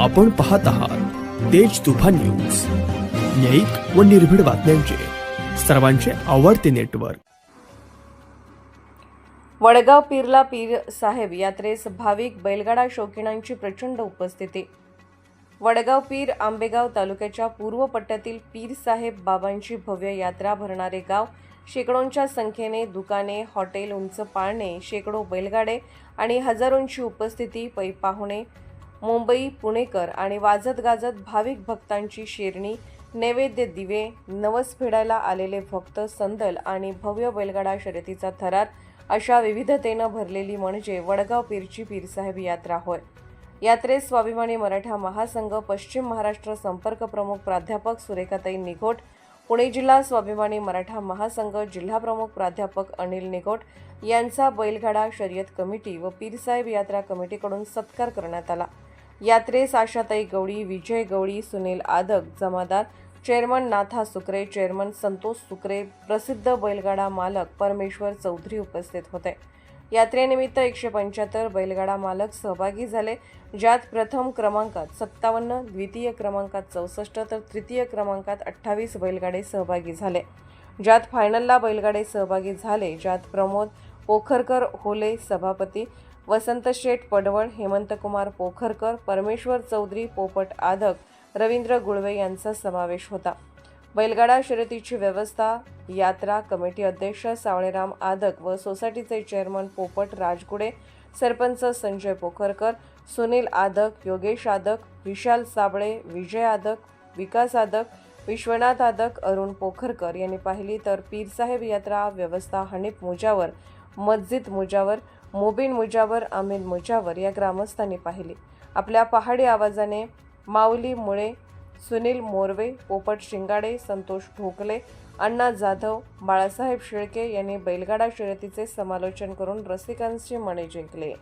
आपण पाहत आहात तेज तुफान न्यूज. न्यायिक व निर्भीड बातम्यांचे सर्वांचे आवडते नेटवर्क. वडगाव पीरला पीर साहेब यात्रेस भाविक बैलगाडा शौकीनांची प्रचंड उपस्थिती. वडगाव पीर आंबेगाव तालुक्याच्या पूर्व पट्ट्यातील पीर साहेब बाबांची भव्य यात्रा भरणारे गाव शेकडोंच्या संख्येने दुकाने हॉटेल उंच पाळणे शेकडो बैलगाडे आणि हजारोंची उपस्थिती पै पाहुणे मुंबई पुणेकर आणि वाजत गाजत भाविक भक्तांची शेरणी नैवेद्य दिवे नवस फेडायला आलेले भक्त संदल आणि भव्य बैलगाडा शर्यतीचा थरार अशा विविधतेनं भरलेली म्हणजे वडगाव पीरची पीरसाहेब यात्रा होय. यात्रेत स्वाभिमानी मराठा महासंघ पश्चिम महाराष्ट्र संपर्क प्रमुख प्राध्यापक सुरेखाताई निघोट पुणे जिल्हा स्वाभिमानी मराठा महासंघ जिल्हा प्रमुख प्राध्यापक अनिल निघोट यांचा बैलगाडा शर्यत कमिटी व पीरसाहेब यात्रा कमिटीकडून सत्कार करण्यात आला. यात्रेस आशाताई गवळी विजय गवळी सुनील आदक जमादार चेअरमन नाथा सुकरे चेअरमन संतोष सुकरे प्रसिद्ध बैलगाडा मालक परमेश्वर चौधरी उपस्थित होते. यात्रेनिमित्त एकशे पंच्याहत्तर बैलगाडा मालक सहभागी झाले. ज्यात प्रथम क्रमांकात सत्तावन्न द्वितीय क्रमांकात चौसष्ट तर तृतीय क्रमांकात अठ्ठावीस बैलगाडे सहभागी झाले. ज्यात फायनलला बैलगाडे सहभागी झाले ज्यात प्रमोद पोखरकर होले सभापती वसंत शेठ पडवळ हेमंतकुमार पोखरकर परमेश्वर चौधरी पोपट आदक रवींद्र गुळवे यांचा समावेश होता. बैलगाडा शर्यतीची व्यवस्था यात्रा कमिटी अध्यक्ष सावळेराम आदक व सोसायटीचे चेअरमन पोपट राजगुडे सरपंच संजय पोखरकर सुनील आदक योगेश आदक विशाल साबळे विजय आदक विकास आदक विश्वनाथ आदक अरुण पोखरकर यांनी पाहिली तर पीरसाहेब यात्रा व्यवस्था हनीफ मुजावर मस्जिद मुजावर मोबिन मुजावर अमीन मुजावर या ग्रामस्थांनी पाहिले. आपल्या पहाडी आवाजाने माऊली मुळे सुनील मोरवे पोपट शिंगाडे संतोष ढोकले अण्णा जाधव बाळासाहेब शेळके यांनी बैलगाडा शर्यतीचे समालोचन करून रसिकांची मने जिंकले.